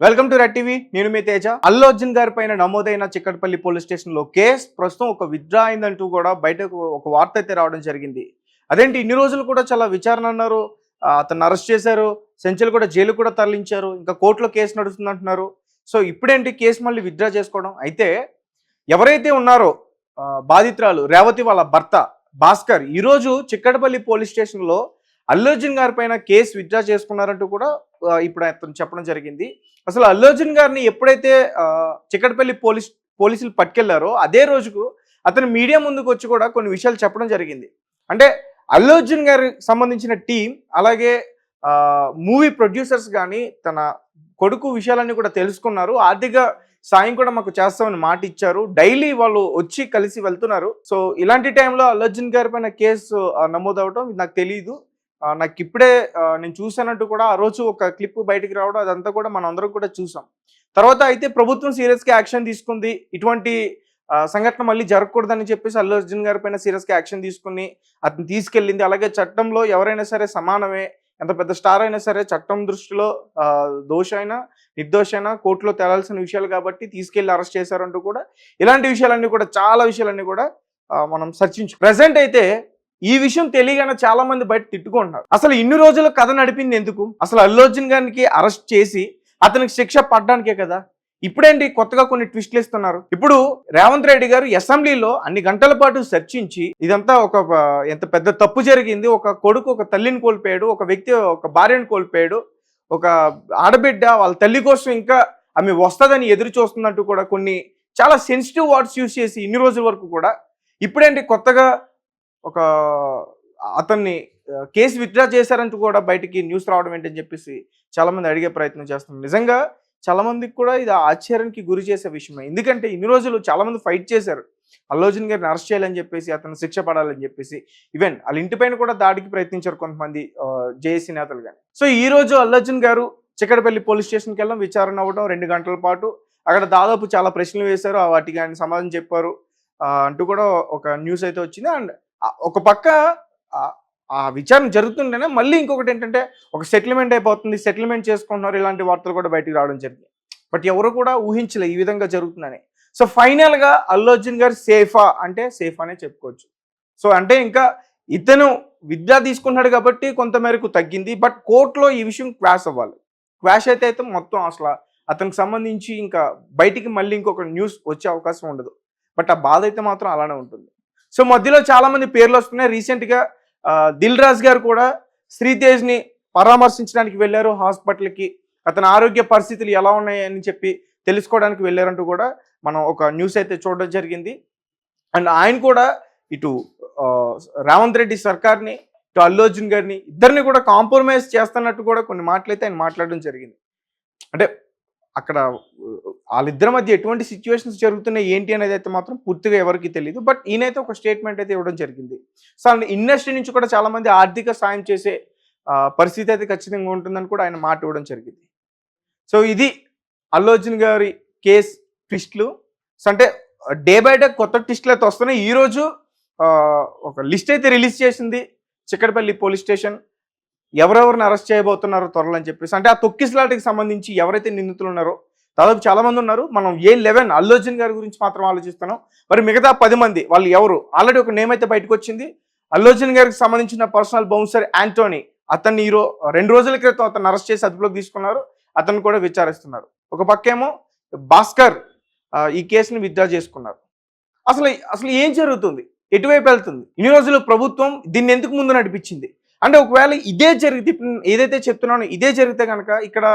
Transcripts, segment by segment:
Welcome to red TV. నేను మీ తేజ. అల్లు అర్జున్ గారి పైన నమోదైన చిక్కటపల్లి పోలీస్ స్టేషన్లో కేసు ప్రస్తుతం ఒక విత్డ్రా అయిందంటూ కూడా బయటకు ఒక వార్త అయితే రావడం జరిగింది. అదేంటి ఇన్ని రోజులు కూడా చాలా విచారణ అన్నారు. అతను అరెస్ట్ చేశారు. సెంచల్ కూడా జైలు కూడా తరలించారు. ఇంకా కోర్టులో కేసు నడుస్తుంది అంటున్నారు సో ఇప్పుడేంటి కేసు మళ్ళీ విత్డ్రా చేసుకోవడం? అయితే ఎవరైతే ఉన్నారో బాధితురాలు రేవతి వాళ్ళ భర్త భాస్కర్ ఈరోజు చిక్కటపల్లి పోలీస్ స్టేషన్లో అల్లు అర్జున్ గారి పైన కేసు విత్డ్రా చేసుకున్నారంటూ కూడా ఇప్పుడు అతను చెప్పడం జరిగింది. అసలు అల్లు అర్జున్ గారిని ఎప్పుడైతే చిక్కటపల్లి పోలీస్ పోలీసులు పట్టుకెళ్ళారో అదే రోజుకు అతను మీడియా ముందుకు వచ్చి కూడా కొన్ని విషయాలు చెప్పడం జరిగింది. అంటే అల్లు అర్జున్ గారికి సంబంధించిన టీం అలాగే మూవీ ప్రొడ్యూసర్స్ కానీ తన కొడుకు విషయాలన్నీ కూడా తెలుసుకున్నారు. ఆర్థిక సాయం కూడా మాకు చేస్తామని మాట ఇచ్చారు. డైలీ వాళ్ళు వచ్చి కలిసి వెళ్తున్నారు. సో ఇలాంటి టైంలో అల్లు అర్జున్ గారి పైన కేసు నమోదవడం నాకు తెలియదు నాకు ఇప్పుడే నేను చూసానంటూ కూడా ఆ రోజు ఒక క్లిప్ బయటికి రావడం అదంతా కూడా మనం అందరం కూడా చూసాం. తర్వాత అయితే ప్రభుత్వం సీరియస్గా యాక్షన్ తీసుకుంది. ఇటువంటి సంఘటన మళ్ళీ జరగకూడదని చెప్పేసి అల్లు అర్జున్ గారి పైన సీరియస్గా యాక్షన్ తీసుకుని అతను తీసుకెళ్ళింది. అలాగే చట్టంలో ఎవరైనా సరే సమానమే ఎంత పెద్ద స్టార్ అయినా సరే చట్టం దృష్టిలో దోష అయినా నిర్దోష అయినా కోర్టులో తేలాల్సిన విషయాలు కాబట్టి తీసుకెళ్ళి అరెస్ట్ చేశారంటూ కూడా ఇలాంటి విషయాలన్నీ కూడా చాలా విషయాలన్నీ కూడా మనం చర్చించు ప్రజెంట్ అయితే ఈ విషయం తెలియగానే చాలా మంది బయట తిట్టుకుంటున్నారు. అసలు ఇన్ని రోజులు కథ నడిపింది ఎందుకు? అసలు అల్లు అర్జున్ గారికి అరెస్ట్ చేసి అతనికి శిక్ష పడ్డానికే కదా? ఇప్పుడేంటి కొత్తగా కొన్ని ట్విస్ట్లు ఇస్తున్నారు? ఇప్పుడు రేవంత్ రెడ్డి గారు అసెంబ్లీలో అన్ని గంటల పాటు చర్చించి ఇదంతా ఒక ఎంత పెద్ద తప్పు జరిగింది. ఒక కొడుకు ఒక తల్లిని కోల్పోయాడు ఒక వ్యక్తి ఒక భార్యను కోల్పోయాడు ఒక ఆడబిడ్డ వాళ్ళ తల్లి కోసం ఇంకా ఆమె వస్తుందని ఎదురు చూస్తున్నట్టు కూడా కొన్ని చాలా సెన్సిటివ్ వర్డ్స్ యూస్ చేసి ఇన్ని రోజుల వరకు కూడా ఇప్పుడేంటి కొత్తగా ఒక అతన్ని కేసు విత్డ్రా చేశారంటూ కూడా బయటికి న్యూస్ రావడం ఏంటని చెప్పేసి చాలా మంది అడిగే ప్రయత్నం చేస్తున్నారు. నిజంగా చాలా మందికి కూడా ఇది ఆశ్చర్యానికి గురి చేసే విషయమే. ఎందుకంటే ఇన్ని రోజులు చాలా మంది ఫైట్ చేశారు. అల్లోజన్ గారిని అరెస్ట్ చేయాలని చెప్పేసి అతను శిక్ష పడాలని చెప్పేసి ఈవెన్ వాళ్ళ ఇంటిపైన కూడా దాడికి ప్రయత్నించారు కొంతమంది జేఏసీ నేతలు కానీ సో ఈ రోజు అల్లర్జున్ గారు చిక్కడపల్లి పోలీస్ స్టేషన్కి వెళ్ళడం విచారణ అవ్వడం రెండు గంటల పాటు అక్కడ దాదాపు చాలా ప్రశ్నలు వేశారు. ఆ వాటికి ఆయన సమాధానం చెప్పారు. అంటూ కూడా ఒక న్యూస్ అయితే వచ్చింది. అండ్ ఒక పక్క ఆ- విచారణ జరుగుతుంటేనే మళ్ళీ ఇంకొకటి ఏంటంటే ఒక సెటిల్మెంట్ అయిపోతుంది సెటిల్మెంట్ చేసుకుంటున్నారు ఇలాంటి వార్తలు కూడా బయటికి రావడం జరిగింది. బట్ ఎవరు కూడా ఊహించలే ఈ విధంగా జరుగుతుందని. సో ఫైనల్గా అల్లు అర్జున్ గారు సేఫా అంటే సేఫ్ అనే చెప్పుకోవచ్చు. సో అంటే ఇంకా ఇతను విద్య తీసుకున్నాడు కాబట్టి కొంత మేరకు తగ్గింది బట్ కోర్టులో ఈ విషయం క్వాష్ అవ్వాలి. క్వాష్ అయితే అయితే మొత్తం అసలు అతనికి సంబంధించి ఇంకా బయటికి మళ్ళీ ఇంకొక న్యూస్ వచ్చే అవకాశం ఉండదు. బట్ ఆ బాధ అయితే మాత్రం అలానే ఉంటుంది. సో మధ్యలో చాలామంది పేర్లు వస్తున్నాయి. రీసెంట్గా దిల్ రాజ్ గారు కూడా శ్రీతేజ్ని పరామర్శించడానికి వెళ్ళారు హాస్పిటల్కి. అతని ఆరోగ్య పరిస్థితులు ఎలా ఉన్నాయని చెప్పి తెలుసుకోవడానికి వెళ్ళారంటూ కూడా మనం ఒక న్యూస్ అయితే చూడడం జరిగింది. అండ్ ఆయన కూడా ఇటు రేవంత్ రెడ్డి సర్కార్ని ఇటు అల్లు అర్జున్ గారిని ఇద్దరిని కూడా కాంప్రమైజ్ చేస్తున్నట్టు కూడా కొన్ని మాటలు అయితే ఆయన మాట్లాడడం జరిగింది. అంటే అక్కడ వాళ్ళిద్దరి మధ్య ఎటువంటి సిచ్యువేషన్స్ జరుగుతున్నాయి ఏంటి అనేది అయితే మాత్రం పూర్తిగా ఎవరికి తెలియదు బట్ ఈయనైతే ఒక స్టేట్మెంట్ అయితే ఇవ్వడం జరిగింది. సో ఇండస్ట్రీ నుంచి కూడా చాలా మంది ఆర్థిక సాయం చేసే పరిస్థితి అయితే ఖచ్చితంగా ఉంటుందని కూడా ఆయన మాట ఇవ్వడం జరిగింది. సో ఇది అల్లు అర్జున్ గారి కేస్ ట్విస్ట్లు సో అంటే డే బై డే కొత్త ట్విస్ట్లు అయితే వస్తున్నాయి. ఈరోజు ఒక లిస్ట్ అయితే రిలీజ్ చేసింది. చిక్కడపల్లి పోలీస్ స్టేషన్ ఎవరెవరిని అరెస్ట్ చేయబోతున్నారో త్వరలో అని చెప్పేసి. అంటే ఆ తొక్కిసలాటకి సంబంధించి ఎవరైతే నిందితులు ఉన్నారో దాదాపు చాలా మంది ఉన్నారు. మనం ఏ లెవెన్? అల్లు అర్జున్ గారి గురించి మాత్రం ఆలోచిస్తున్నాం. మరి మిగతా పది మంది వాళ్ళు ఎవరు? ఆల్రెడీ ఒక నేమ్ అయితే బయటకు వచ్చింది. అర్జున్ గారికి సంబంధించిన పర్సనల్ బౌన్సర్ యాంటోనీ అతన్ని ఈరో రెండు రోజుల క్రితం అతను అరెస్ట్ చేసి అదుపులోకి తీసుకున్నారు. అతను కూడా విచారిస్తున్నారు. ఒక పక్కేమో భాస్కర్ ఈ కేసుని విత్డ్రా చేసుకున్నారు. అసలు అసలు ఏం జరుగుతుంది? ఎటువైపు వెళ్తుంది? ఇన్ని రోజులు ప్రభుత్వం దీన్ని ఎందుకు ముందు నడిపించింది? అంటే ఒకవేళ ఇదే జరిగితే ఏదైతే చెప్తున్నానో ఇదే జరిగితే కనుక ఇక్కడ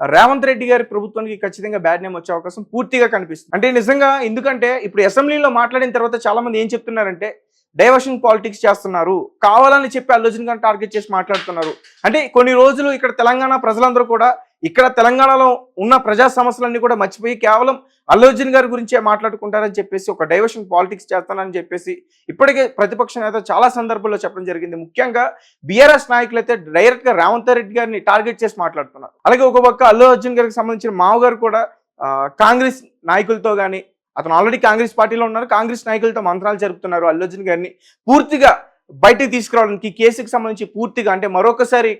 రేవంత్ రెడ్డి గారి ప్రభుత్వానికి ఖచ్చితంగా బ్యాడ్ నేమ్ వచ్చే అవకాశం పూర్తిగా కనిపిస్తుంది. అంటే నిజంగా ఎందుకంటే ఇప్పుడు అసెంబ్లీలో మాట్లాడిన తర్వాత చాలా మంది ఏం చెప్తున్నారంటే డైవర్షన్ పాలిటిక్స్ చేస్తున్నారు. కావాలని చెప్పి అల్లు అర్జున్ గారిని టార్గెట్ చేసి మాట్లాడుతున్నారు. అంటే కొన్ని రోజులు ఇక్కడ తెలంగాణ ప్రజలందరూ కూడా ఇక్కడ తెలంగాణలో ఉన్న ప్రజా సమస్యలన్నీ కూడా మర్చిపోయి కేవలం అల్లు అర్జున్ గారి గురించే మాట్లాడుకుంటారని చెప్పేసి ఒక డైవర్షన్ పాలిటిక్స్ చేస్తానని చెప్పేసి ఇప్పటికే ప్రతిపక్ష నేత చాలా సందర్భాల్లో చెప్పడం జరిగింది. ముఖ్యంగా బీఆర్ఎస్ నాయకులు అయితే డైరెక్ట్గా రేవంత్ రెడ్డి గారిని టార్గెట్ చేసి మాట్లాడుతున్నారు. అలాగే ఒక పక్క అల్లు అర్జున్ గారికి సంబంధించిన మావగారు కూడా కాంగ్రెస్ నాయకులతో కానీ అతను ఆల్రెడీ కాంగ్రెస్ పార్టీలో ఉన్నారు. కాంగ్రెస్ నాయకులతో మంత్రాలు జరుపుతున్నారు అల్లు అర్జున్ గారిని. పూర్తిగా బయటికి తీసుకురావడానికి కేసుకి సంబంధించి పూర్తిగా అంటే మరొకసారి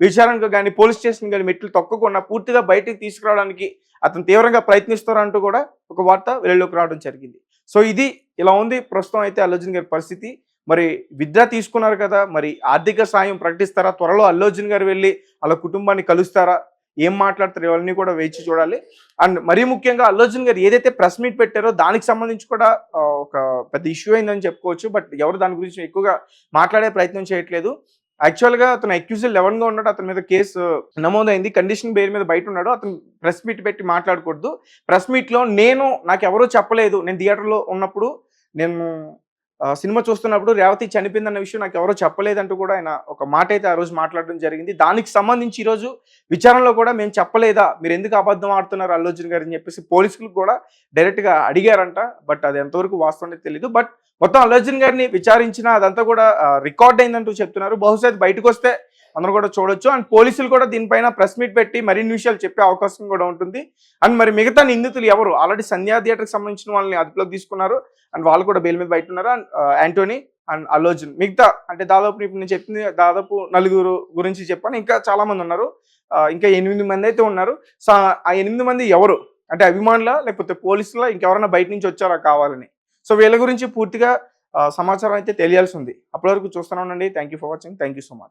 విచారణకు కానీ పోలీస్ స్టేషన్ కానీ మెట్లు తొక్కకుండా పూర్తిగా బయటికి తీసుకురావడానికి అతను తీవ్రంగా ప్రయత్నిస్తారంటూ కూడా ఒక వార్త వెలుగులోకి రావడం జరిగింది. సో ఇది ఇలా ఉంది. ప్రస్తుతం అయితే అల్లర్జున్ గారి పరిస్థితి. మరి విద్య తీసుకున్నారు కదా మరి ఆర్థిక సాయం ప్రకటిస్తారా? త్వరలో అల్లుర్జున్ గారు వెళ్ళి వాళ్ళ కుటుంబాన్ని కలుస్తారా? ఏం మాట్లాడతారు? ఇవన్నీ కూడా వేచి చూడాలి. అండ్ మరీ ముఖ్యంగా అల్లుర్జున్ గారు ఏదైతే ప్రెస్ మీట్ పెట్టారో దానికి సంబంధించి కూడా ఒక పెద్ద ఇష్యూ అయిందని చెప్పుకోవచ్చు. బట్ ఎవరు దాని గురించి ఎక్కువగా మాట్లాడే ప్రయత్నం చేయట్లేదు. యాక్చువల్గా అతను అక్యూజ్ లెవెన్గా ఉన్నాడు. అతని మీద కేసు నమోదైంది. కండిషన్ బెయిల్ మీద బయట ఉన్నాడు అతను ప్రెస్ మీట్ పెట్టి మాట్లాడకూడదు. ప్రెస్ మీట్లో నేను నాకు ఎవరో చెప్పలేదు. నేను థియేటర్లో ఉన్నప్పుడు నేను సినిమా చూస్తున్నప్పుడు రేవతి చనిపోయిందన్న విషయం నాకు ఎవరో చెప్పలేదంటూ కూడా ఆయన ఒక మాట అయితే ఆ రోజు మాట్లాడడం జరిగింది. దానికి సంబంధించి ఈ రోజు విచారణలో కూడా మేము చెప్పలేదా? మీరు ఎందుకు అబద్ధం ఆడుతున్నారు అల్లోచన్ గారు అని చెప్పేసి పోలీసులకు కూడా డైరెక్ట్గా అడిగారంట. బట్ అది ఎంతవరకు వాస్తవం అనేది తెలియదు బట్ మొత్తం అల్లోచన్ గారిని విచారించిన అదంతా కూడా రికార్డ్ అయిందంటూ చెప్తున్నారు. బహుశా బయటకు వస్తే అందరూ కూడా చూడొచ్చు. అండ్ పోలీసులు కూడా దీనిపైన ప్రెస్ మీట్ పెట్టి మరిన్ని విషయాలు చెప్పే అవకాశం కూడా ఉంటుంది. అండ్ మరి మిగతా నిందితులు ఎవరు? ఆల్రెడీ సంధ్యా థియేటర్కి సంబంధించిన వాళ్ళని అదుపులోకి తీసుకున్నారు. అండ్ వాళ్ళు కూడా బెయిల్ మీద బయట ఉన్నారు. అండ్ యాంటోనీ అండ్ అలోజన్ మిగతా అంటే దాదాపు ఇప్పుడు నేను చెప్పింది దాదాపు నలుగురు గురించి చెప్పాను. ఇంకా చాలామంది ఉన్నారు. ఇంకా ఎనిమిది మంది అయితే ఉన్నారు. సో ఆ ఎనిమిది మంది ఎవరు? అంటే అభిమానుల లేకపోతే పోలీసుల? ఇంకెవరైనా బయట నుంచి వచ్చారా కావాలని? సో వీళ్ళ గురించి పూర్తిగా సమాచారం అయితే తెలియాల్సి ఉంది. అప్పటి వరకు చూస్తూనే ఉండండి. Thank you for watching thank you so much